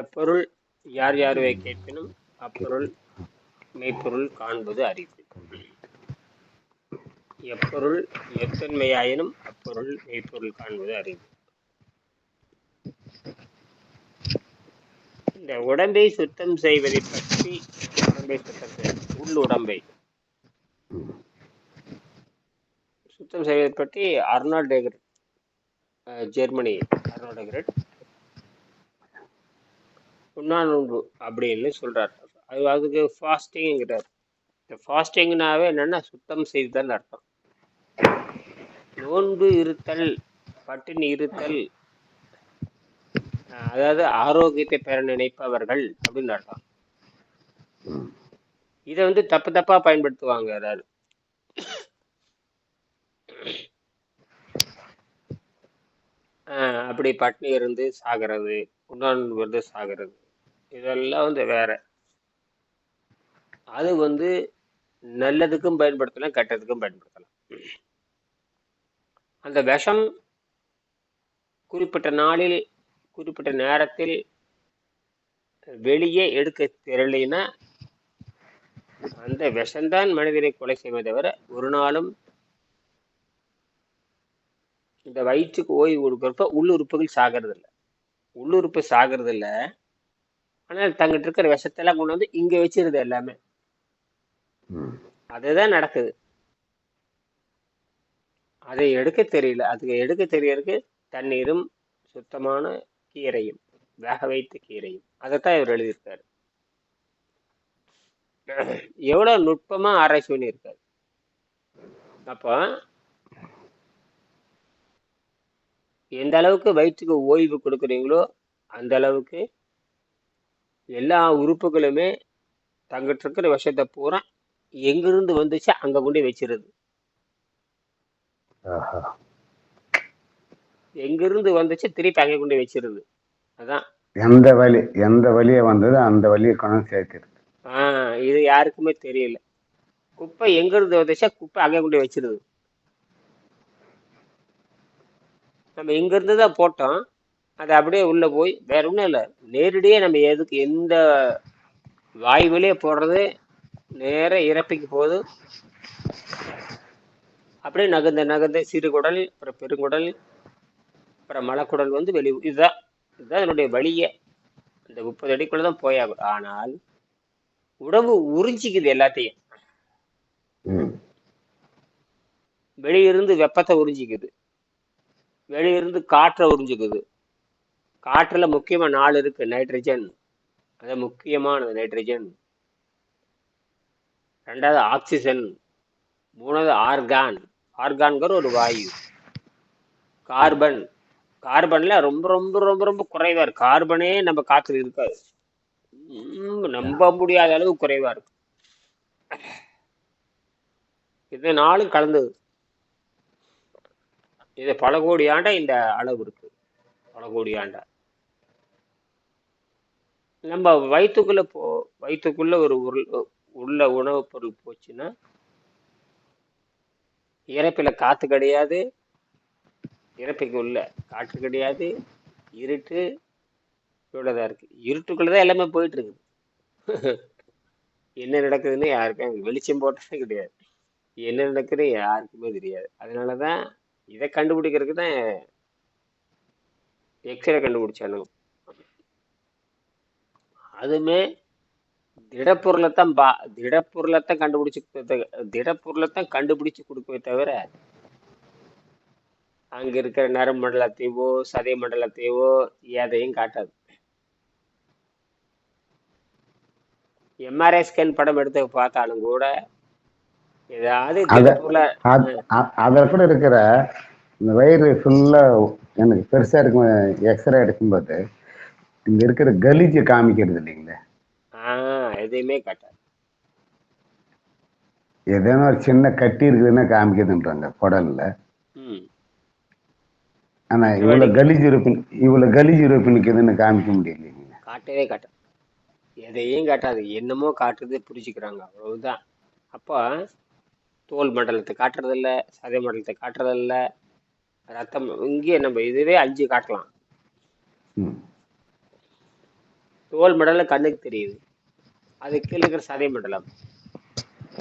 எப்பொருள் யார் யாருவை கேட்பினும் அப்பொருள் மெய்ப்பொருள் காண்பது அறிவு. எப்பொருள் எத்தன்மையாயினும் அப்பொருள் மெய்ப்பொருள் காண்பது அறிவு. இந்த உடம்பை சுத்தம் செய்வதை பற்றி உடம்பை சுத்தம் செய்வது உள் உடம்பை சுத்தம் செய்வதை பற்றி அர்னால்ட் டெகர் ஜெர்மனி அர்னால்ட் டெகரட் உண்ணாநோன்பு அப்படின்னு சொல்கிறார் அது அதுக்கு ஃபாஸ்டிங்கிறார் இந்த ஃபாஸ்டிங்னாவே என்னன்னா சுத்தம் செய்தல் அர்த்தம். நோன்பு இருத்தல் பட்டினி இருத்தல் அதாவது ஆரோக்கியத்தை பெற நினைப்பவர்கள் அப்படின்னு அர்த்தம். இதை வந்து தப்பு தப்பா பயன்படுத்துவாங்க அதாவது அப்படி பட்டினி இருந்து சாகிறது உண்ணாநோன்பு இருந்து சாகிறது. இதெல்லாம் வந்து வேற. அது வந்து நல்லதுக்கும் பயன்படுத்தலாம் கெட்டதுக்கும் பயன்படுத்தலாம். அந்த விஷம் குறிப்பிட்ட நாளில் குறிப்பிட்ட நேரத்தில் வெளியே எடுக்க தெரியலைன்னா அந்த விஷம்தான் மனிதனை கொலை செய்வதை தவிர ஒரு நாளும் இந்த வயிற்றுக்கு ஓய்வு கொடுக்குறப்ப உள்ளுறுப்புகள் சாகிறது இல்லை உள்ளுறுப்பு சாகிறது இல்லை ஆனால் தங்கிட்ட இருக்கிற விஷத்தெல்லாம் கொண்டு வந்து இங்க வச்சிருது எல்லாமே. அதுதான் நடக்குது. அதை எடுக்க தெரியல. அதுக்கு எடுக்க தெரியறதுக்கு தண்ணீரும் சுத்தமான கீரையும் வேக வைத்த கீரையும். அதைத்தான் இவர் எழுதியிருக்காரு. எவ்வளவு நுட்பமா ஆராய்ச்சி பண்ணியிருக்காரு. அப்போ எந்த அளவுக்கு வயிற்றுக்கு ஓய்வு கொடுக்குறீங்களோ அந்த அளவுக்கு எல்லா உறுப்புகளுமே தங்கிட்ட இருக்கிற விஷத்தை பூரா எங்கிருந்து வந்துச்சு? அங்க கொண்டு வச்சிருது. எங்கிருந்து வந்துச்சு? திருப்பி அங்கே கொண்டு வச்சிருது. அதான். எந்த வழி எந்த வழியை வந்தது அந்த வழியை கொண்டு சேர்க்கிறது. ஆஹ் இது யாருக்குமே தெரியல. குப்பை எங்கிருந்து வந்துச்சா குப்பை அங்கே கொண்டு வச்சிருது. நம்ம இங்கிருந்து தான் போட்டோம். அது அப்படியே உள்ள போய் வேற ஒன்றும் இல்லை. நேரடியே நம்ம எதுக்கு எந்த வாயுவிலே போடுறது நேர இறப்பிக்கு போகுது. அப்படியே நகர்ந்த நகர்ந்த சிறுகுடல் அப்புறம் பெருங்குடல் அப்புறம் மலக்குடல் வந்து வெளி இதுதான். இதுதான் என்னுடைய வழியே. இந்த முப்பது அடிக்குள்ள தான் போயாகும் ஆனால் உடம்பு உறிஞ்சிக்குது எல்லாத்தையும். வெளியிருந்து வெப்பத்தை உறிஞ்சிக்குது. வெளியிருந்து காற்றை உறிஞ்சிக்குது. காற்றில் முக்கியமாக நாலு இருக்குது நைட்ரஜன் அது முக்கியமானது நைட்ரஜன் ரெண்டாவது ஆக்சிஜன் மூணாவது ஆர்கான் ஆர்கான்கிற ஒரு வாயு. கார்பன் கார்பன்ல ரொம்ப ரொம்ப ரொம்ப ரொம்ப குறைவா இருக்கு. கார்பனே நம்ம காற்றுல இருக்காது. நம்ப முடியாத அளவு குறைவா இருக்கு. இது நாளும் கலந்தது. இது பல கோடி ஆண்டா இந்த அளவு இருக்கு. பல கோடி ஆண்டா. நம்ம வயிற்றுக்குள்ளே போ வயிற்றுக்குள்ளே ஒரு உருள் உள்ள உணவுப் பொருள் போச்சுன்னா இறப்பில் காற்று கிடையாது இறப்பைக்கு உள்ள காற்று கிடையாது இருட்டு இவ்வளோதான் இருக்குது இருட்டுக்குள்ளே தான் எல்லாமே போயிட்டு இருக்குது என்ன நடக்குதுன்னு யாருக்கும் வெளிச்சம் போட்டதே கிடையாது. என்ன நடக்குது யாருக்குமே தெரியாது. அதனால தான் இதை கண்டுபிடிக்கிறதுக்கு தான் எக்ஸ்ரே கண்டுபிடிச்சானுங்க. அதுமே திடப்பொருளைத்தான் பா திடப்பொருளைத்தான் கண்டுபிடிச்சு திடப்பொருளைத்தான் கண்டுபிடிச்சு கொடுக்கவே தவிர அங்க இருக்கிற நரம்பு மண்டலத்தையவோ சதை மண்டலத்தையவோ எதையும் காட்டாது. எம்ஆர்ஐ ஸ்கேன் படம் எடுத்து பார்த்தாலும் கூட ஏதாவது அதுல கூட இருக்கிற இந்த வயிறு ஃபுல்லா எனக்கு பெருசா இருக்கும் எக்ஸ்ரே எடுக்கும்போது இங்க இருக்கிற கலீஜை காமிக்கிறது இல்லைங்களே? எதையுமே காட்டாது. ஏதேனும் ஒரு சின்ன கட்டி இருக்குதுன்னா காமிக்குதுன்றாங்க குடல்ல. ஆனா இவ்வளவு கலீஜ் இருப்பு இவ்வளவு கலீஜ் இருப்பு நிக்குதுன்னு காமிக்க முடியலைங்க காட்டவே காட்டாது. எதையும் காட்டாது. என்னமோ காட்டுது புரிஞ்சுக்கிறாங்க. அவ்வளவுதான். அப்போ தோல் மண்டலத்தை காட்டுறதில்ல சதை மண்டலத்தை காட்டுறதில்ல ரத்தம் இங்கே நம்ம இதுவே அஞ்சு காட்டலாம். தோல் மண்டலம் கண்ணுக்கு தெரியுது. அது கீழே இருக்கிற சதை மண்டலம்.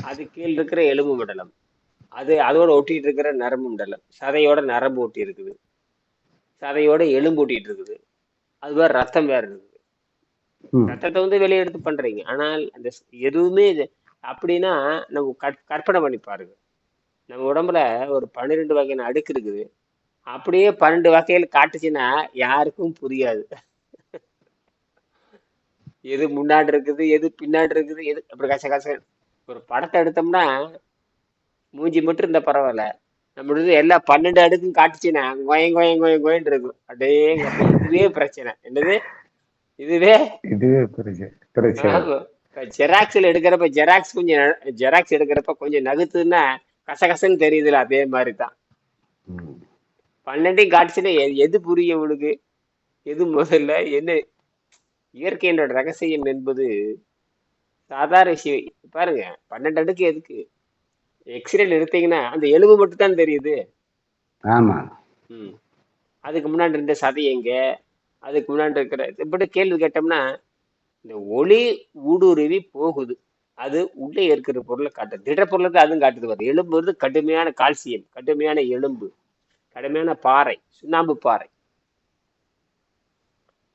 அது கீழ் இருக்கிற எலும்பு மண்டலம். அது அதோட ஒட்டிட்டு இருக்கிற நரம்பு மண்டலம். சதையோட நரம்பு ஒட்டி இருக்குது. சதையோட எலும்பு ஒட்டிட்டு இருக்குது. அது வேற ரத்தம் வேற இருக்குது. ரத்தத்தை வந்து வெளியே எடுத்து பண்றீங்க. ஆனால் அந்த எதுவுமே அப்படின்னா நம்ம கற்- கற்பனை பண்ணி பாருங்க. நம்ம உடம்புல ஒரு பன்னிரெண்டு வகையான அடுக்கு இருக்குது. அப்படியே பன்னெண்டு வகையில காட்டுச்சுன்னா யாருக்கும் புரியாது. எது முன்னாடி இருக்குது எது பின்னாடி இருக்குது எது அப்படி கச கச. ஒரு படத்தை எடுத்தோம்னா மூஞ்சி மட்டும் இருந்தா பரவாயில்ல. நம்மளது எல்லா பன்னெண்டு அடுக்கும் காட்டுச்சுன்னா கோயம் கோயம் கோயம் கோயன்னு இருக்கும். அப்படியே இதுவே பிரச்சனை. என்னது? இதுவே இதுவே ஜெராக்ஸ்ல எடுக்கிறப்ப ஜெராக்ஸ் கொஞ்சம் ஜெராக்ஸ் எடுக்கிறப்ப கொஞ்சம் நகுத்துன்னா கசகசன்னு தெரியுதுல அதே மாதிரி தான். பன்னெண்டையும் காட்டுச்சுன்னா எது புரியும் உனக்கு எது முதல்ல? என்ன இயற்கையோட ரகசியம் என்பது சாதாரண விஷயம். பாருங்க பன்னெண்டு அடுக்கு எதுக்கு? எக்ஸ்ரேல எடுத்தீங்கன்னா அந்த எலும்பு மட்டும் தான் தெரியுது. ஆமா. ம். அதுக்கு முன்னாடி இருந்த சதை எங்க? அதுக்கு முன்னாடி இருக்கிற இப்படி கேள்வி கேட்டோம்னா இந்த ஒளி ஊடுருவி போகுது. அது உள்ளே இருக்கிற பொருளை காட்டுது. திட பொருளை தான் அதுவும் காட்டுது வருது எலும்பு வந்து கடுமையான கால்சியம் கடுமையான எலும்பு கடுமையான பாறை சுண்ணாம்பு பாறை.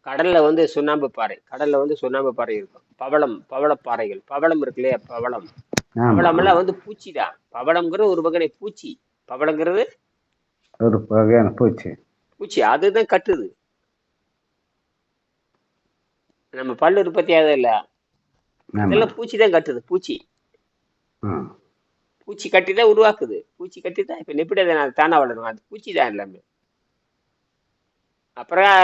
கடல்ல வந்து சுண்ணாம்பு பாறை. கடல்ல வந்து சுண்ணாம்பு பாறை இருக்கும். பவளம் பவளப்பாறைகள் பவளம் இருக்கு இல்லையா பவளம். ஆமா. பவளமெல்லாம் வந்து பூச்சி தான் பவளம்ங்கிறது ஒரு வகை பூச்சி. பவளங்கிறது ஒரு வகையான பூச்சி. பூச்சி. அதுதான் கட்டுது. நம்ம பல்லு உற்பத்தி ஆகுது இல்ல ஆமா. அதெல்லாம் பூச்சி தான் கட்டுது. பூச்சி. பூச்சி கட்டி தான் உருவாக்குது. பூச்சி கட்டி தான் இப்ப எப்படி அதை நான் தானா வளரும் அது பூச்சி தான் எல்லாமே. அப்புறம்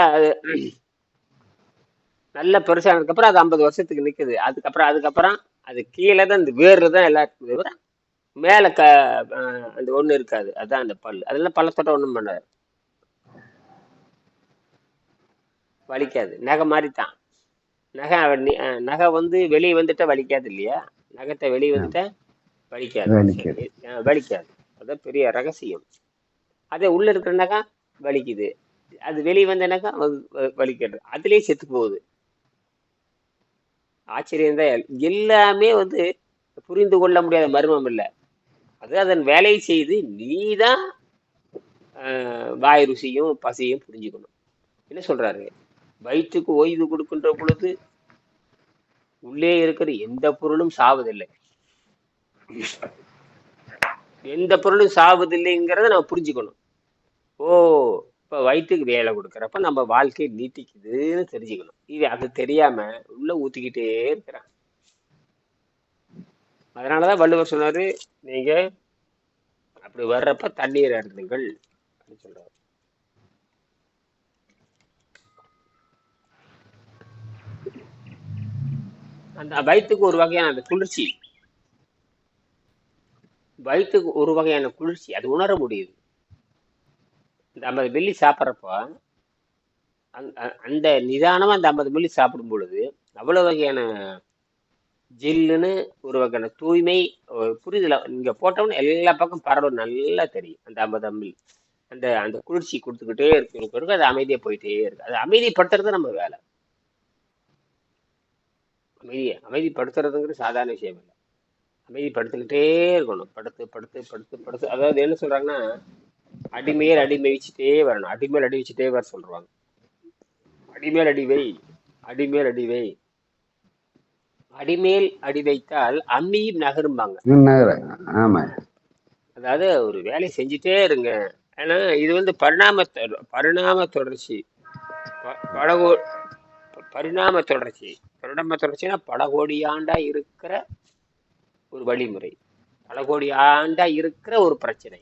நல்ல பெருசானதுக்கு அப்புறம் அது ஐம்பது வருஷத்துக்கு நிக்குது. அதுக்கப்புறம் அதுக்கப்புறம் அது கீழே தான் இந்த வேர்ல தான் எல்லாத்துக்கும் தவிர மேல க அந்த ஒண்ணு இருக்காது. அதான் அந்த பல்லு அதெல்லாம் பழத்தோட ஒண்ணும் பண்ணாது. வலிக்காது. நகை மாதிரி தான் நகை நகை வந்து வெளியே வந்துட்டா வலிக்காது இல்லையா? நகத்தை வெளியே வந்துட்டா வலிக்காது. வலிக்காது. அதான் பெரிய ரகசியம். அதே உள்ள இருக்கிற நகை வலிக்குது. அது வெளியே வந்தனாக்கா வலிக்கிறது. அதுலயே செத்து போகுது. ஆச்சரியம் தான். எல்லாமே வந்து புரிந்து கொள்ள முடியாத மர்மம் இல்லை. அது அதன் வேலையை செய்து நீதான் ஆஹ், வாய் ருசியும் பசியும் புரிஞ்சுக்கணும். என்ன சொல்றாரு? வயிற்றுக்கு ஓய்வு கொடுக்கின்ற பொழுது உள்ளே இருக்கிற எந்த பொருளும் சாவதில்லை. எந்த பொருளும் சாவதில்லைங்கிறத நம்ம புரிஞ்சுக்கணும். ஓ இப்ப வயிற்றுக்கு வேலை கொடுக்கறப்ப நம்ம வாழ்க்கை நீட்டிக்குதுன்னு தெரிஞ்சுக்கணும். இது அது தெரியாம உள்ள ஊத்திக்கிட்டே இருக்கிறான். அதனாலதான் வள்ளுவர் சொன்னாரு நீங்க அப்படி வர்றப்ப தண்ணீர் அருந்துங்கள் அப்படின்னு சொல்றாரு. அந்த வயிற்றுக்கு ஒரு வகையான அந்த குளிர்ச்சி. வயிற்றுக்கு ஒரு வகையான குளிர்ச்சி அது உணர முடியுது. ஐம்பது மில்லி சாப்பிட்றப்போ அந்த நிதானமா அந்த ஐம்பது மில்லி சாப்பிடும் பொழுது அவ்வளவு வகையான ஜில்லுன்னு ஒரு வகையான தூய்மை புரிதல இங்க போட்டோம்னா எல்லா பக்கம் பரவல் நல்லா தெரியும். அந்த ஐம்பது மில்லி அந்த அந்த குளிர்ச்சி கொடுத்துக்கிட்டே இருக்கு இருக்கு, அது அமைதியா போயிட்டே இருக்கு. அது அமைதிப்படுத்துறது நம்ம வேலை. அமைதியை அமைதிப்படுத்துறதுங்கிற சாதாரண விஷயம் இல்லை. அமைதிப்படுத்திக்கிட்டே இருக்கணும். படுத்து படுத்து படுத்து படுத்து. அதாவது என்ன சொல்றாங்கன்னா அடிமேல் அடி மேய்ச்சிட்டே வரணும். அடிமேல் அடி வச்சுட்டே வர சொல்றாங்க. அடிமேல் அடி வை. அடிமேல் அடி வை. அடிமேல் அடி வைத்தால் அம்மியும் நகரும்பாங்க. ஆமா. அதாவது ஒரு வேலையை செஞ்சுட்டே இருங்க. ஏன்னா இது வந்து பரிணாம பரிணாம தொடர்ச்சி. படகோ பரிணாம தொடர்ச்சி. பரிணாம தொடர்ச்சினா பல கோடி ஆண்டா இருக்கிற ஒரு வழிமுறை. பல கோடி ஆண்டா இருக்கிற ஒரு பிரச்சனை.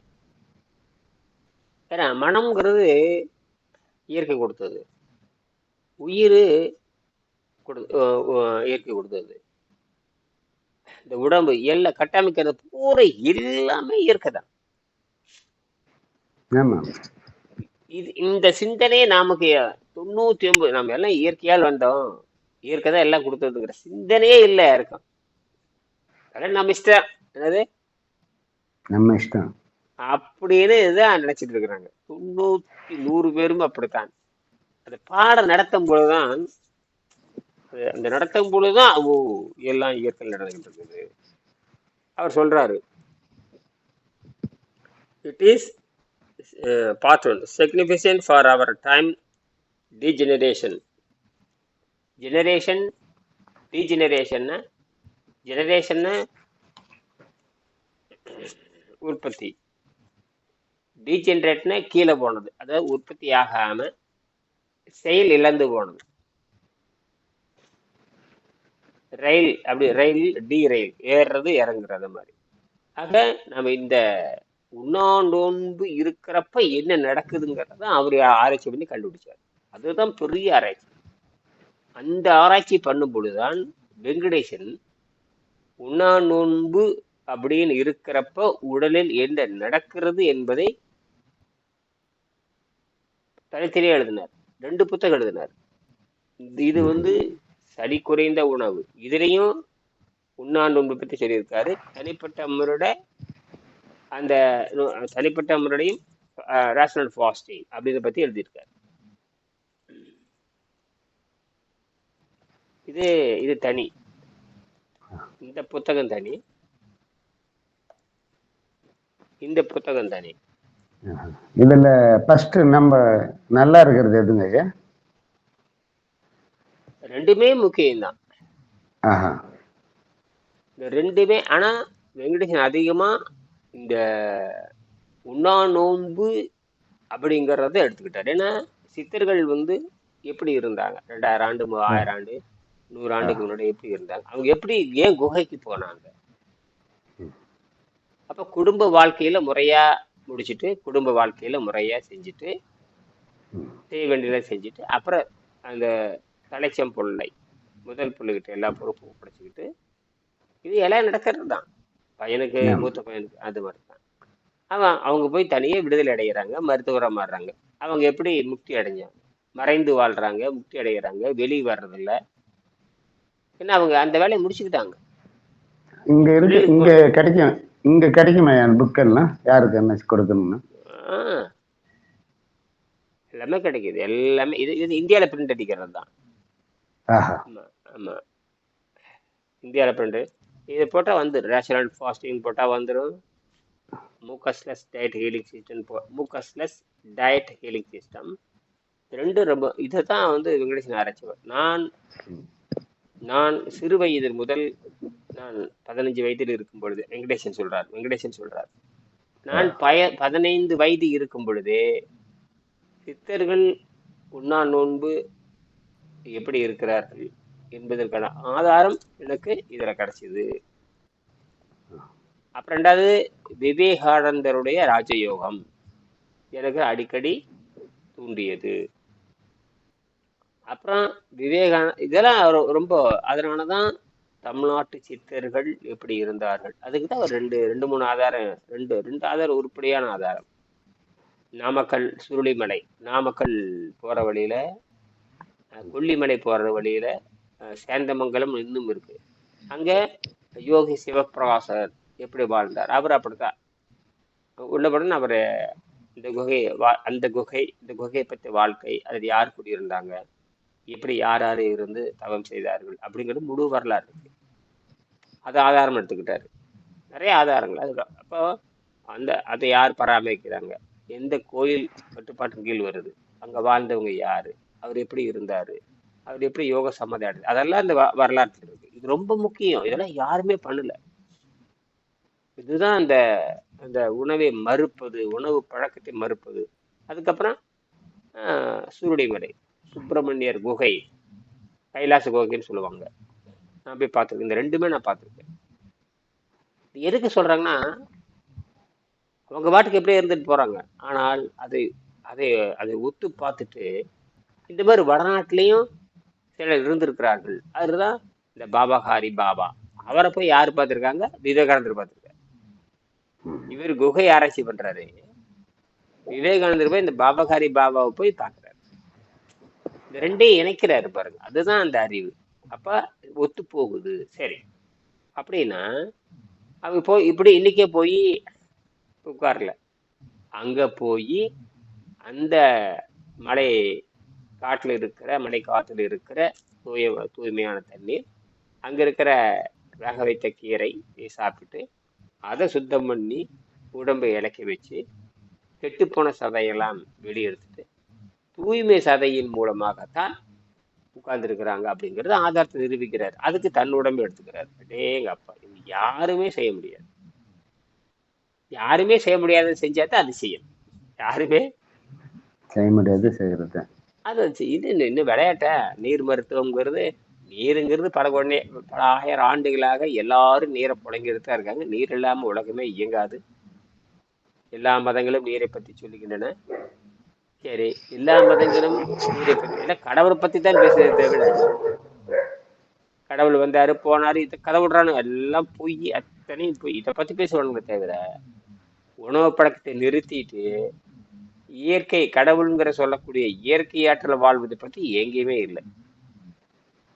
ஏன்னா மனம்ங்கிறது இயற்கை கொடுத்தது. உயிர் கொடு இயற்கை கொடுத்தது. இந்த உடம்பு எல்லாம் கட்டமைக்கிறது பூரா எல்லாமே இயற்கை தான். இது இந்த சிந்தனையே நமக்கு தொண்ணூத்தி ஒன்பது நம்ம எல்லாம் இயற்கையால் வந்தோம். இயற்கை தான் எல்லாம் கொடுத்ததுங்கிற சிந்தனையே இல்லை இருக்கும் அதெல்லாம் நம்ம இஷ்டம். என்னது? நம்ம இஷ்டம். அப்படின்னு தான் நினைச்சிட்டு இருக்கிறாங்க. தொண்ணூத்தி நூறு பேரும் அப்படித்தான். அந்த பாடம் நடத்தும் பொழுதுதான் அந்த நடத்தும் பொழுதுதான் ஓ எல்லாம் இயற்கையில் நடந்துகிட்டு இருக்குது. அவர் சொல்றாரு it is part one significant for our time degeneration generation டிஜெனரேஷன்னா ஜெனரேஷன்னா உற்பத்தி. டீஜென்ரேட்னா கீழே போனது. அதாவது உற்பத்தி ஆகாம செயல் இழந்து போனது. ரயில் அப்படி ரயில் டி ரயில் ஏறுறது இறங்குறது மாதிரி. ஆக நம்ம இந்த உண்ணா நோன்பு இருக்கிறப்ப என்ன நடக்குதுங்கிறத அவர் ஆராய்ச்சி பண்ணி கண்டுபிடிச்சார். அதுதான் பெரிய ஆராய்ச்சி. அந்த ஆராய்ச்சி பண்ணும் பொழுதுதான் வெங்கடேசன் உண்ணா நோன்பு அப்படின்னு இருக்கிறப்ப உடலில் என்ன நடக்கிறது என்பதை தனித்தனியாக எழுதினார். ரெண்டு புத்தகம் எழுதினார். இது- வந்து சளி குறைந்த உணவு. இதுலேயும் உண்ணா நோன்பு பற்றி சொல்லியிருக்காரு. தனிப்பட்ட முறையோட அந்த தனிப்பட்ட முறையும் ரேஷனல் ஃபாஸ்டிங் அப்படின்றத பற்றி எழுதியிருக்காரு. இது இது தனி. இந்த புத்தகம் தனி. இந்த புத்தகம் தனி. இதுல ஃபர்ஸ்ட் நம்ம நல்லா இருக்கிறது எதுங்க ஐயா? ரெண்டுமே முக்கியம்தான். ஆஹா. இந்த ரெண்டுமே ஆனா வெங்கடேசன் அதிகமா இந்த உண்ணா நோன்பு அப்படிங்கிறத எடுத்துக்கிட்டார். ஏன்னா சித்தர்கள் வந்து எப்படி இருந்தாங்க? ரெண்டாயிரம் ஆண்டு ஆயிரம் ஆண்டு நூறு ஆண்டுக்கு முன்னாடி எப்படி இருந்தாங்க? அவங்க எப்படி ஏன் குகைக்கு போனாங்க? அப்ப குடும்ப வாழ்க்கையில முறையா முடிச்சிட்டு குடும்ப வாழ்க்கையில முறையா செஞ்சுட்டு செய்ய வேண்டியதை செஞ்சுட்டு அப்புறம் அந்த தலைச்சம் பொருளை முதல் புள்ளிக்கிட்ட எல்லா பொறுப்பும் ஒப்படைச்சிக்கிட்டு இது எல்லாம் நடக்கிறது தான் பையனுக்கு. மூத்த பையனுக்கு அது மாதிரி தான் அவன் அவங்க போய் தனியே விடுதலை அடைகிறாங்க மருத்துவராக மாறுறாங்க. அவங்க எப்படி முக்தி அடைஞ்சாங்க? மறைந்து வாழ்றாங்க முக்தி அடைகிறாங்க வெளியே வர்றதில்ல. ஏன்னா அவங்க அந்த வேலையை முடிச்சுக்கிட்டாங்க? இங்க இருக்கு இங்க கிடைக்கும். இங்க கிடைக்குமா என் புக்கெல்லாம் யாருக்கு என்ன கொடுக்கணும்னா. எல்லாமே கிடைக்குது. எல்லாமே இது இது இந்தியாவில் பிரிண்ட் அடிக்கிறது தான். ஆஹா. ஆமாம் ஆமாம் இந்தியாவில் பிரிண்ட் இது போட்டால் வந்துடும் ரேஷனல் ஃபாஸ்டிங் போட்டால் வந்துடும் மூக்கஸ்லெஸ் டயட் ஹீலிங் சிஸ்டம் போ மூக்கஸ்லெஸ் டயட் ஹீலிங் சிஸ்டம் ரெண்டும் ரொம்ப இதை தான் வந்து வெங்கடேசன் ஆராய்ச்சிவர் நான் நான் சிறு வயதில் முதல் நான் பதினஞ்சு வயதில் இருக்கும் பொழுது வெங்கடேசன் சொல்றார் வெங்கடேசன் சொல்றார். நான் பய பதினைந்து வயது இருக்கும் பொழுதே சித்தர்கள் உண்ணா நோன்பு எப்படி இருக்கிறார்கள் என்பதற்கான ஆதாரம் எனக்கு இதுல கிடைச்சது. அப்புறம் ரெண்டாவது விவேகானந்தருடைய ராஜயோகம் எனக்கு அடிக்கடி தூண்டியது. அப்புறம் விவேகான இதெல்லாம் ரொம்ப அதனால தான் தமிழ்நாட்டு சித்தர்கள் எப்படி இருந்தார்கள். அதுக்கு தான் ஒரு ரெண்டு ரெண்டு மூணு ஆதாரம் ரெண்டு ரெண்டு ஆதாரம் உருப்படியான ஆதாரம். நாமக்கல் சுருளிமலை நாமக்கல் போற வழியில கொல்லிமலை போற வழியில சேந்தமங்கலம் இன்னும் இருக்கு. அங்க யோகி சிவபிரகாசர் எப்படி வாழ்ந்தார்? அவர் அப்படித்தான். உள்ளபடின்னு அவர் இந்த குகை வா அந்த குகை இந்த குகையை பற்றி வாழ்க்கை அதில் யார் குடியிருந்தாங்க? எப்படி யார் யார் இருந்து தவம் செய்தார்கள் அப்படிங்கிறது முழு வரலாறு இருக்கு. அதை ஆதாரம் எடுத்துக்கிட்டாரு. நிறைய ஆதாரங்கள் அது அப்போ அந்த அதை யார் பராமரிக்கிறாங்க? எந்த கோயில் கட்டுப்பாட்டின் கீழ் வருது? அங்கே வாழ்ந்தவங்க யார்? அவர் எப்படி இருந்தார்? அவர் எப்படி யோக சம்மதி அடைது அதெல்லாம் இந்த வ- இருக்கு. இது ரொம்ப முக்கியம். இதெல்லாம் யாருமே பண்ணல. இதுதான் அந்த அந்த உணவை மறுப்பது உணவு பழக்கத்தை மறுப்பது. அதுக்கப்புறம் சூருடை சூரடிமலை சுப்பிரமணியர் குகை கைலாச குகைன்னு சொல்லுவாங்க. நான் போய் பார்த்துருக்கேன். இந்த ரெண்டுமே நான் பார்த்துருக்கேன். எதுக்கு சொல்றாங்கன்னா அவங்க பாட்டுக்கு எப்படியே இருந்துட்டு போறாங்க. ஆனால் அதை அதை அதை ஒத்து பார்த்துட்டு இந்த மாதிரி வடநாட்டிலையும் சிலர் இருந்திருக்கிறார்கள். அதுதான் இந்த பாபா ஹாரி பாபா. அவரை போய் யார் பார்த்துருக்காங்க? விவேகானந்தர் பார்த்துருக்காரு. இவர் குகை ஆராய்ச்சி பண்றாரு. விவேகானந்தர் போய் இந்த பாபகாரி பாபாவை போய் பார்க்க இந்த ரெண்டையும் இணைக்கிறாரு பாருங்க. அதுதான் அந்த அறிவு. அப்ப ஒத்து போகுது. சரி. அப்படின்னா அவங்க போய் இப்படி இன்னைக்கே போய் உட்காரல. அங்க போய் அந்த மலை காட்டில் இருக்கிற மலை காட்டில் இருக்கிற தூய தூய்மையான தண்ணீர் அங்கே இருக்கிற வேக வைத்த கீரை சாப்பிட்டு அதை சுத்தம் பண்ணி உடம்பை இலக்கி வச்சு கெட்டுப்போன சதையெல்லாம் வெளியெடுத்துட்டு தூய்மை சதையின் மூலமாகத்தான் உட்கார்ந்துருக்கிறாங்க அப்படிங்கிறது ஆதாரத்தை நிரூபிக்கிறார். அதுக்கு தன் உடம்பை எடுத்துக்கிறார். அடேங்க அப்பா இது யாருமே செய்ய முடியாது. யாருமே செய்ய முடியாத செஞ்சா தான் அது செய்யும். யாருமே செய்ய முடியாது செய்கிறது அது இது இன்னும் விளையாட்டா? நீர் மருத்துவம்ங்கிறது நீருங்கிறது பல கொண்டே பல ஆயிரம் ஆண்டுகளாக எல்லாரும் நீரை புழங்கிட்டு தான் இருக்காங்க. நீர் இல்லாம உலகமே இயங்காது. எல்லா மதங்களும் நீரை பத்தி சொல்லுகின்றன. சரி எல்லா மதங்களும் ஏன்னா இல்லை கடவுளை பத்தி தான் பேசுறது தவிர கடவுள் வந்தாரு போனாரு இதை கதை விடுறானு எல்லாம் பொய் அத்தனையும் பொய். இதை பத்தி பேசுவானுங்க தவிர உணவு பழக்கத்தை நிறுத்திட்டு இயற்கை கடவுளுங்கிற சொல்லக்கூடிய இயற்கை ஆற்றல் வாழ்வதை பத்தி எங்கேயுமே இல்லை.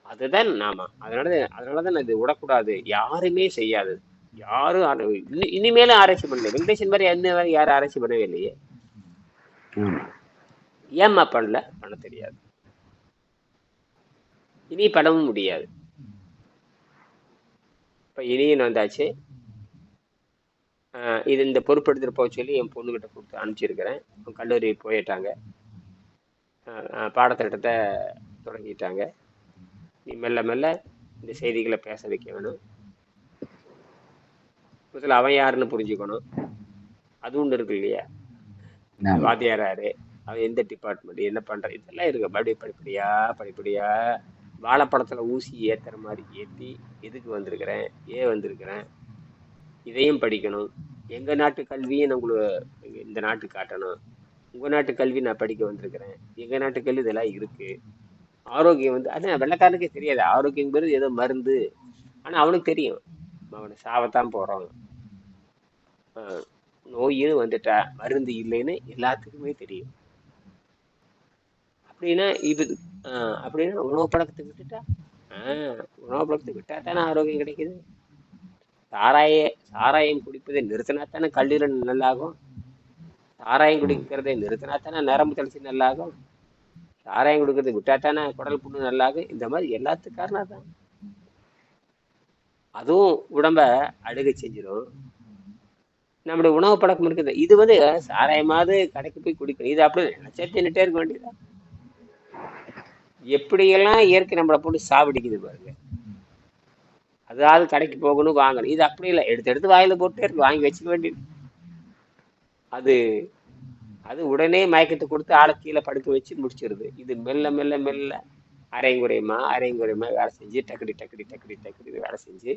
அதுதான் நாம. அதனால அதனாலதான் இது விடக்கூடாது. யாருமே செய்யாது. யாரும் இனிமேலும் ஆராய்ச்சி பண்ணல. வெங்கடேஷன் மாதிரி என்ன யாரும் ஆராய்ச்சி பண்ணவே இல்லையே? ஆமா. ஏம்மா பண்ணல? பண்ண தெரியாது. இனி பண்ணவும் முடியாது. இப்ப இனியன் வந்தாச்சு. இது இந்த பொறுப்பெடுத்துட்டு போக சொல்லி என் பொண்ணுகிட்ட கொடுத்து அனுப்பிச்சிருக்கிறேன். கல்லூரி போயிட்டாங்க. பாடத்திட்டத்தை தொடங்கிட்டாங்க. நீ மெல்ல மெல்ல இந்த செய்திகளை பேச வைக்க வேணும். முதல்ல அவன் யாருன்னு புரிஞ்சுக்கணும். அது ஒன்று இருக்கு இல்லையா? வாத்தியாராரு அவன் எந்த டிபார்ட்மெண்ட் என்ன பண்ற இதெல்லாம் இருக்கு. அப்படியே படிப்படியா படிப்படியா வாழைப்பழத்துல ஊசி ஏத்துற மாதிரி ஏத்தி எதுக்கு வந்திருக்கிறேன்? ஏன் வந்திருக்கிறேன்? இதையும் படிக்கணும். எங்க நாட்டு கல்வியை உங்களுக்கு இந்த நாட்டு காட்டணும். உங்க நாட்டு கல்வி நான் படிக்க வந்திருக்கிறேன். எங்க நாட்டு கல்வி இதெல்லாம் இருக்கு. ஆரோக்கியம் வந்து அது வெள்ளைக்காரனுக்கே தெரியாது. ஆரோக்கியங்கிறது ஏதோ மருந்து. ஆனா அவனுக்கு தெரியும். அவனை சாவத்தான் போறோம் நோயும் வந்துட்டா மருந்து இல்லைன்னு எல்லாத்துக்குமே தெரியும். அப்படின்னா இது ஆஹ் அப்படின்னா உணவு பழக்கத்தை விட்டுட்டா ஆஹ் உணவு பழக்கத்தை விட்டா தானே ஆரோக்கியம் கிடைக்குது. சாராய சாராயம் குடிப்பதை நிறுத்தினா தானே கல்லீரல் நல்லாகும். சாராயம் குடிக்கிறதை நிறுத்தினா தானே நரம்பு தளர்ச்சி நல்லாகும். சாராயம் குடிக்கிறதை விட்டா தானே குடல் புண்ணு நல்லாகும். இந்த மாதிரி எல்லாத்துக்கும் காரணம் தான் அதுவும் உடம்ப அழுக செஞ்சிடும் நம்முடைய உணவு பழக்கம் இருக்குது. இது வந்து சாராயமாவது கடைக்கு போய் குடிக்கணும். இது அப்படி நினைச்சா தின்னுட்டே இருக்க வேண்டியதான் எப்படியெல்லாம் இயற்கை நம்மளை போட்டு சாவடிக்குது பாருங்க. அதாவது கடைக்கு போகணும் வாங்கணும். இது அப்படி இல்லை. எடுத்து எடுத்து வாயில போட்டே இருக்கு. வாங்கி வச்சுக்க வேண்டியது. அது அது உடனே மயக்கத்தை கொடுத்து ஆளை கீழே படுக்க வச்சு முடிச்சிருது. இது மெல்ல மெல்ல மெல்ல அரைங்குறையமா அரைங்குறையமா வேலை செஞ்சு டக்குடி டக்குடி டக்குடி டக்குடி வேலை செஞ்சு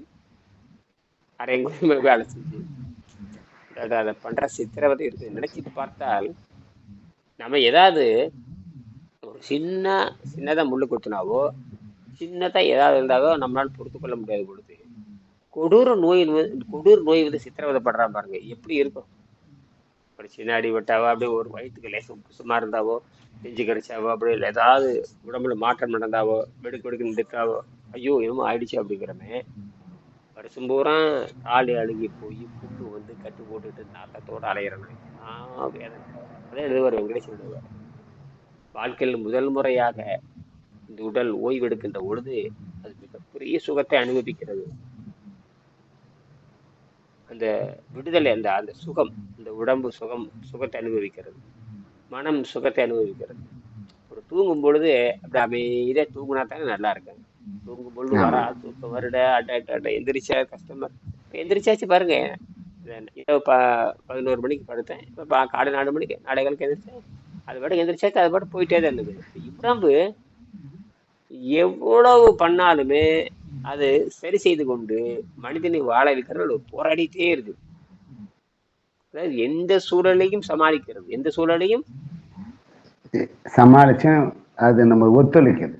அரைங்குறையமா வேலை செஞ்சு. அதை பண்ற சித்திரவதை இருக்கு. நினைச்சிட்டு பார்த்தால் நம்ம ஏதாவது சின்ன சின்னதா முள்ளு குத்துனாவோ சின்னதா ஏதாவது இருந்தாவோ நம்மளால பொறுத்து கொள்ள முடியாது பொழுது. கொடூர நோய் கொடூர நோய் வந்து சித்திரவதைப்படுறான் பாருங்க. எப்படி இருக்கும்? ஒரு சின்ன அடி விட்டாவோ அப்படியே ஒரு வயிற்றுக்கு லேசம் சும்மா இருந்தாவோ நெஞ்சு கிடைச்சாவோ அப்படியே இல்லை ஏதாவது உடம்புல மாற்றம் நடந்தாவோ வெடுக்கு வெடுக்கு நிற்காவோ ஐயோ என்னமோ ஆயிடுச்சு அப்படிங்கிறமே. வருஷம் பூரா காலி அழுகி போய் புண்ணு வந்து கட்டு போட்டுட்டு நாக்கத்தோட அலையிறேன் ஆ வேதனை. அதே எழுதுவார் வெங்கடேஷ் எழுதுவார் வாழ்க்கையில் முதல் முறையாக இந்த உடல் ஓய்வெடுக்கின்ற பொழுது அது மிகப்பெரிய சுகத்தை அனுபவிக்கிறது. அந்த விடுதலை அந்த அந்த சுகம் இந்த உடம்பு சுகம் சுகத்தை அனுபவிக்கிறது. மனம் சுகத்தை அனுபவிக்கிறது. ஒரு தூங்கும் பொழுது அப்படி அமைதியா தூங்குனா தானே நல்லா இருக்கும். தூங்கும் பொழுது வரா தூக்கம் வருட அட அட அட எந்திரிச்சா கஷ்டமா இப்ப எந்திரிச்சாச்சு பாருங்க. இரவு ப பதினோரு மணிக்கு படுத்தேன். இப்போ காலை நாலு மணிக்கு நாளைகளுக்கு எந்திரிச்சேன். அது பாட்டு எந்திரிச்சாச்சு அது பாட்டு போயிட்டே தான் இருந்தது. உடம்பு எவ்வளவு பண்ணாலுமே அது சரி செய்து கொண்டு மனிதனை வாழ வைக்கிறது போராடிட்டே இருக்கு. அதாவது எந்த சூழலையும் சமாளிக்கிறது எந்த சூழலையும் சமாளிச்சும் அது நம்ம ஒத்துழைக்குது.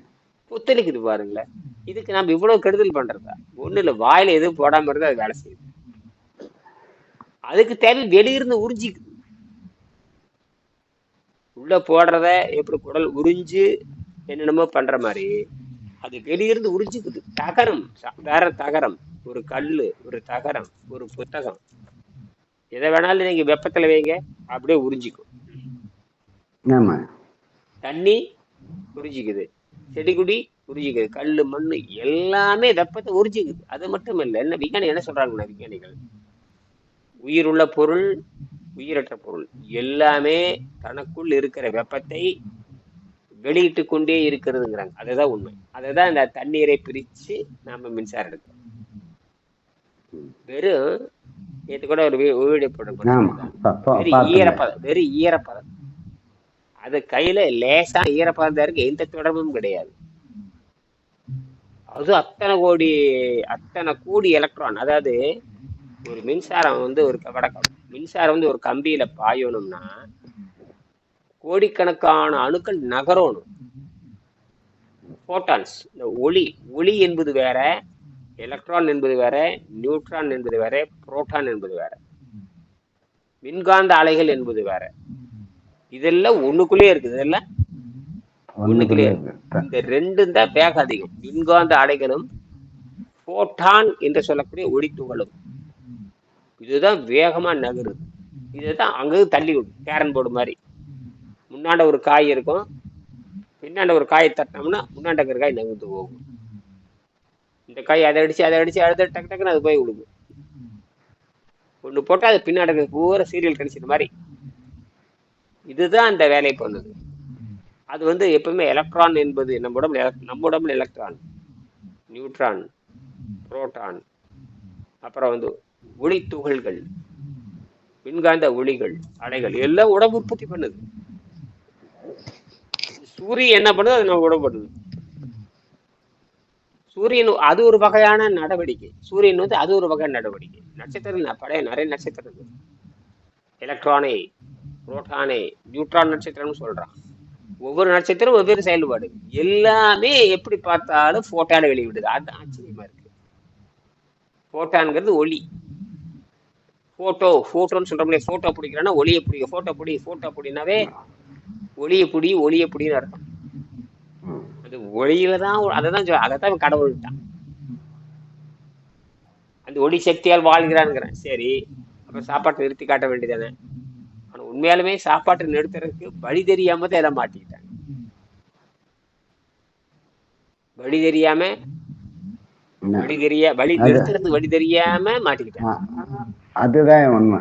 ஒத்துழைக்குது பாருங்களேன். இதுக்கு நம்ம இவ்வளவு கெடுதல் பண்றதா? ஒண்ணு இல்ல வாயில எதுவும் போடாம இருந்தா அது வேலை செய்யுது. அதுக்கு தேவை வெளியிருந்து உறிஞ்சிக்குது உள்ள போடுறத எப்படி குடல் உறிஞ்சு என்னென்னமோ பண்ற மாதிரி அது வெளியிருந்து உறிஞ்சிக்குது. தகரம் வேற தகரம் ஒரு கல்லு ஒரு தகரம் ஒரு புத்தகம். எதை வேணாலும் நீங்க வெப்பத்துல வைங்க அப்படியே உறிஞ்சிக்கும். ஆமா. தண்ணி உறிஞ்சிக்குது செடி கொடி உறிஞ்சிக்குது கல் மண் எல்லாமே வெப்பத்தை உறிஞ்சிக்குது. அது மட்டும் இல்லை என்ன விஞ்ஞானி என்ன சொல்றாங்கன்னா விஞ்ஞானிகள்? உயிருள்ள பொருள் உயிரற்ற பொருள். எல்லாமே தனக்குள் இருக்கிற வெப்பத்தை வெளியிட்டு கொண்டே இருக்கிறதுங்கிறாங்க. அதுதான் உண்மை. அதுதான் இந்த தண்ணீரை பிரிச்சு நாம மின்சாரம் எடுக்கிறோம். வெறும் நேற்று கூட ஒரு வீடியோ போட்டு ஈரப்பதம் வெறும் ஈரப்பதம். அது கையில லேசா ஈரப்பதம் தான் இருக்கு. எந்த தொடர்பும் கிடையாது. அது அத்தனை கோடி அத்தனை கோடி எலக்ட்ரான் அதாவது ஒரு மின்சாரம் வந்து ஒரு வடக்கம். மின்சாரம் வந்து ஒரு கம்பியில பாயணும்னா கோடிக்கணக்கான அணுக்கள் நகரணும். போட்டான்ஸ் இந்த ஒளி ஒளி என்பது வேற எலக்ட்ரான் என்பது வேற நியூட்ரான் என்பது வேற புரோட்டான் என்பது வேற. மின்காந்த அலைகள் என்பது வேற. இதெல்லாம் ஒண்ணுக்குள்ளேயே இருக்குது இதெல்லாம் ஒண்ணுக்குள்ளே ஒண்ணுக்குள்ளேயே இருக்கு. இந்த ரெண்டும் தான் வேக அதிகம். மின்காந்த அலைகளும் போட்டான் என்று சொல்லக்கூடிய ஒளித்துகளும் இதுதான் வேகமா நகருது. இதுதான் அங்கே தள்ளி விடும் கேரன் போர்டு மாதிரி. முன்னாண்ட ஒரு காய் இருக்கும். பின்னாண்ட ஒரு காயை தட்டினோம்னா முன்னாண்ட இருக்கிற காய் நகர்ந்து போகும். இந்த காய் அதை அடிச்சு அதை அடிச்சு அடுத்த டக்கு டக்குன்னு அது போய் விடுக்கும் ஒன்று போட்டால் அது பின்னாடி இருக்கிற பூரா சீரியல் கிடைச்சது மாதிரி. இதுதான் அந்த வேலையை பண்ணுது. அது வந்து எப்பவுமே எலக்ட்ரான் என்பது நம்ம உடம்புல நம்ம உடம்புல எலக்ட்ரான் நியூட்ரான் புரோட்டான் அப்புறம் வந்து ஒளி துகள்கள் மின்காந்த ஒளிகள் அலைகள் எல்லாம் உடம்பு உற்பத்தி பண்ணுது. சூரியன் என்ன பண்ணுது? அது நம்ம உடம்பு பண்ணுது. சூரியன் அது ஒரு வகையான நடவடிக்கை. சூரியன் வந்து அது ஒரு வகையான நடவடிக்கை. நட்சத்திரம் பழைய நிறைய நட்சத்திரம் இருக்கு எலக்ட்ரானை புரோட்டானை நியூட்ரான் நட்சத்திரம்னு சொல்றான். ஒவ்வொரு நட்சத்திரம் வெவ்வேறு செயல்பாடு. எல்லாமே எப்படி பார்த்தாலும் போட்டான வெளியிடுது. அது ஆச்சரியமா இருக்கு. போட்டான்ங்கிறது ஒளி. போட்டோ போட்டோன்னு சொல்றோம்ல போட்டோ பிடிக்கிறோன்னா ஒளியை பிடிக்க போட்டோ பிடி போட்டோ பிடினாவே ஒளியை பிடி ஒளியை பிடின்னு அர்த்தம். அது ஒளியில தான் அதை தான் சொல்ல அதை தான் கடவுள்ட்டான் அந்த ஒளி சக்தியால் வாழ்கிறான்ங்கிறேன். சரி அப்ப சாப்பாட்டை நிறுத்தி காட்ட வேண்டியதானே? ஆனா உண்மையாலுமே சாப்பாட்டை நிறுத்துறதுக்கு வழி தெரியாம தான் எல்லாம் மாட்டிக்கிட்டாங்க வழி தெரியாம? வழி தெரிய வழி நிறுத்துறது வழி தெரியாம மாட்டிக்கிட்டாங்க அதுதான் உண்மை.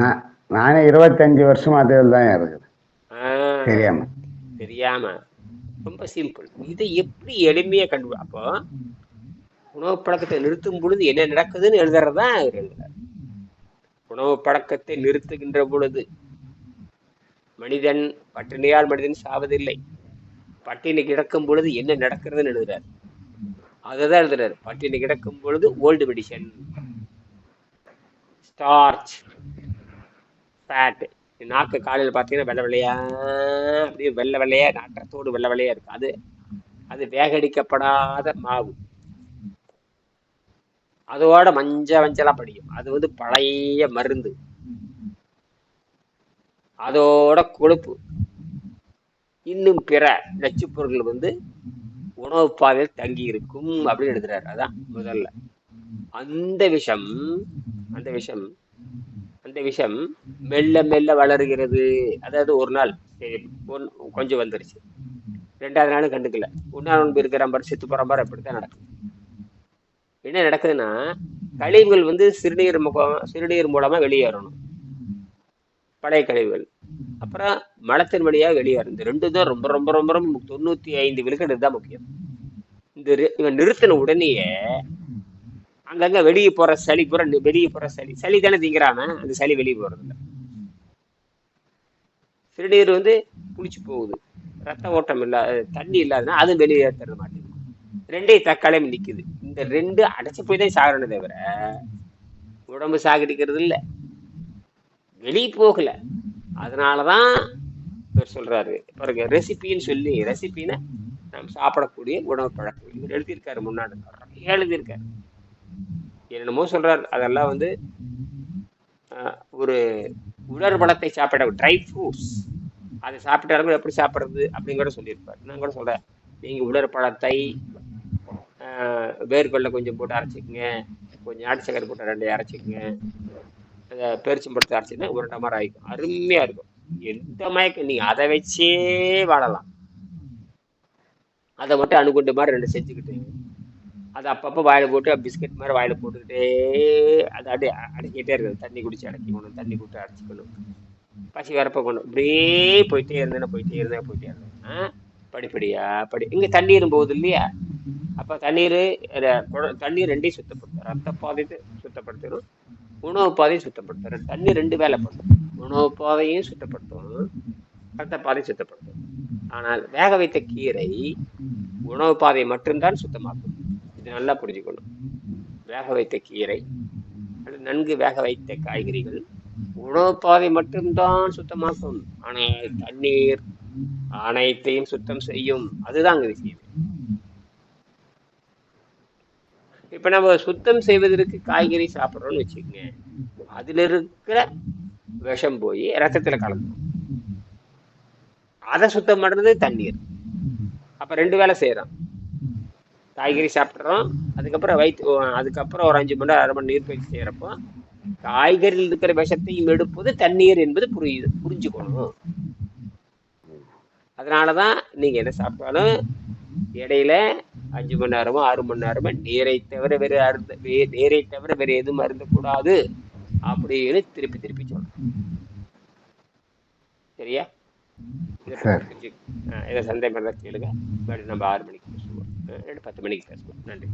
நான் நானே இருபத்தஞ்சு வருஷம் அதில் தான் இருக்குது தெரியாம. தெரியாம. ரொம்ப சிம்பிள் இதை எப்படி எளிமையா கண்டு அப்போ உணவு பழக்கத்தை நிறுத்தும் பொழுது என்ன நடக்குதுன்னு எழுதுறது தான் அவர் எழுதுறாரு. உணவு பழக்கத்தை நிறுத்துகின்ற பொழுது மனிதன் பட்டினியால் மனிதன் சாவதில்லை. பட்டினி கிடக்கும் பொழுது என்ன நடக்கிறதுன்னு எழுதுறாரு. அதை தான் எழுதுறாரு. பட்டினி கிடக்கும் பொழுது ஓல்டு மெடிசன் ஸ்டார்ச் ஃபேட் நாக்கு காலையில் பார்த்தீங்கன்னா வெள்ளை வெள்ளையா? அப்படியே வெள்ளை வெள்ளையா நாட்டத்தோடு வெள்ளை வெள்ளையா இருக்கு. அது அது வேகடிக்கப்படாத மாவு. அதோட மஞ்ச மஞ்சளா படியும். அது வந்து பழைய மருந்து. அதோட கொழுப்பு. இன்னும் பிற நச்சு பொருட்கள் வந்து உணவு பாதையில் தங்கி இருக்கும் அப்படின்னு எழுதுறாரு. அதான் முதல்ல. அந்த விஷம் அந்த விஷம் அந்த விஷம் மெல்ல மெல்ல வளருகிறது. அதாவது ஒரு நாள் சரி கொஞ்சம் வந்துருச்சு. ரெண்டாவது நாளும் கண்டுக்கல. ஒன்றாம் நோன்பு இருக்கிற மாதிரி செத்து போகிற மாதிரி அப்படித்தான் நடக்குது. என்ன நடக்குதுன்னா கழிவுகள் வந்து சிறுநீர் முகம் சிறுநீர் மூலமா வெளியேறணும். பழைய கழிவுகள். அப்புறம் மலத்தின் வழியா வெளியேறும் இந்த ரெண்டு தான் ரொம்ப ரொம்ப ரொம்ப ரொம்ப தொண்ணூத்தி ஐந்து விழுக்கிறது தான் முக்கியம். இந்த இவன் நிறுத்தின உடனேயே அங்கங்க வெளியே போற சளி பூரா வெளியே போற சளி. சளி தானே திங்கிறாம அந்த சளி வெளியே போறது இல்ல சிறுநீர் வந்து புளிச்சு போகுது. ரத்த ஓட்டம் இல்லாத தண்ணி இல்லாதனா அதுவும் வெளியே தர மாட்டேங்குது. ரெண்டையும் தக்காளியும் நிக்குது. இந்த ரெண்டு அடைச்சு போய் தான் சாகணுமே தவிர உடம்பு சாகடிக்கிறது இல்ல. வெளியே போகல. அதனாலதான் இவர் சொல்றாரு. பாருங்க ரெசிபின்னு சொல்லி ரெசிபின்னா நாம் சாப்பிடக்கூடிய உணவு பழக்கம் இவர் எழுதியிருக்காரு முன்னாடி. எழுதியிருக்காரு. என்னென்னமோ சொல்றாரு. அதெல்லாம் வந்து ஒரு உலர்பழத்தை சாப்பிட ட்ரை ஃப்ரூட்ஸ் அதை சாப்பிட்டாலும் எப்படி சாப்பிட்றது அப்படின்னு கூட சொல்லியிருப்பார். நான் கூட சொல்கிறேன் நீங்கள் உடற்பழத்தை வேர்கொள்ள கொஞ்சம் போட்டு அரைச்சிக்கங்க. கொஞ்சம் நாட்டு சக்கரை போட்டு ரெண்டு அரைச்சிக்கங்க. அதை பெருச்சம்பழத்தை அரைச்சிங்கன்னா உருண்டை மாதிரி ஆகிக்கும் அருமையாக இருக்கும். எந்த மயக்கம் நீங்கள் அதை வச்சே வாழலாம். அதை மட்டும் அணுகுண்டு மாதிரி ரெண்டு செஞ்சுக்கிட்டு அதை அப்பப்போ வாயில் போட்டு பிஸ்கட் மாதிரி வாயில் போட்டுக்கிட்டே அதை அடி அடக்கிட்டே இருக்குது. தண்ணி குடிச்சு அடக்கிக்கணும் தண்ணி கொடுத்து அடைச்சிக்கணும். பசி வரப்போ கொண்டு அப்படியே போயிட்டே இருந்தேன் போயிட்டே இருந்தேன் போயிட்டே இருந்தேன் படிப்படியா படி இங்கே தண்ணீரும் போகுது இல்லையா? அப்போ தண்ணீர் குட- தண்ணீர் ரெண்டையும் சுத்தப்படுத்தும் ரத்த பாதையை சுத்தப்படுத்திடும் உணவு பாதையும் சுத்தப்படுத்தும் தண்ணி ரெண்டு வேலை பண்ணும். உணவு பாதையும் சுத்தப்படுத்தும் ரத்த பாதையும் சுத்தப்படுத்தும். ஆனால் வேக வைத்த கீரை உணவு பாதையை மட்டும்தான் சுத்தமாக்கும். இது நல்லா புரிஞ்சுக்கணும். வேக வைத்த கீரை நன்கு வேக வைத்த காய்கறிகள் உணவு பாதை மட்டும்தான் சுத்தமாக்கும். ஆனால் தண்ணீர் அனைத்தையும் சுத்தம் செய்யும். அதுதான் அங்க விஷயம். இப்ப நம்ம சுத்தம் செய்வதற்கு காய்கறி சாப்பிடுறோம்னு வச்சுக்கோங்க. அதுல இருக்கிற விஷம் போய் ரத்தத்துல கலந்துடும் அதை சுத்தம் பண்றது தண்ணீர். அப்ப ரெண்டு வேலை செய்யறான் காய்கறி சாப்பிட்றோம் அதுக்கப்புறம் வயிற்று அதுக்கப்புறம் ஒரு அஞ்சு மணி நேரம் அரை மணி நீர் பயிற்சி செய்யறப்போ காய்கறியில் இருக்கிற விஷத்தையும் எடுப்பது தண்ணீர் என்பது புரியுது புரிஞ்சுக்கணும். அதனாலதான் நீங்க என்ன சாப்பிட்டாலும் இடையில அஞ்சு மணி நேரமோ ஆறு மணி நேரமோ நீரை தவிர வேற அருந்த நீரை தவிர வேற எதுவும் அருந்தக்கூடாது அப்படின்னு திருப்பி திருப்பி சொல்லணும். சரியா? இதை சந்தேகம் கேளுங்க. நம்ம ஆறு மணிக்கு பேசுவோம். ரெண்டு பத்து மணிக்கு பேசுவோம். நன்றி.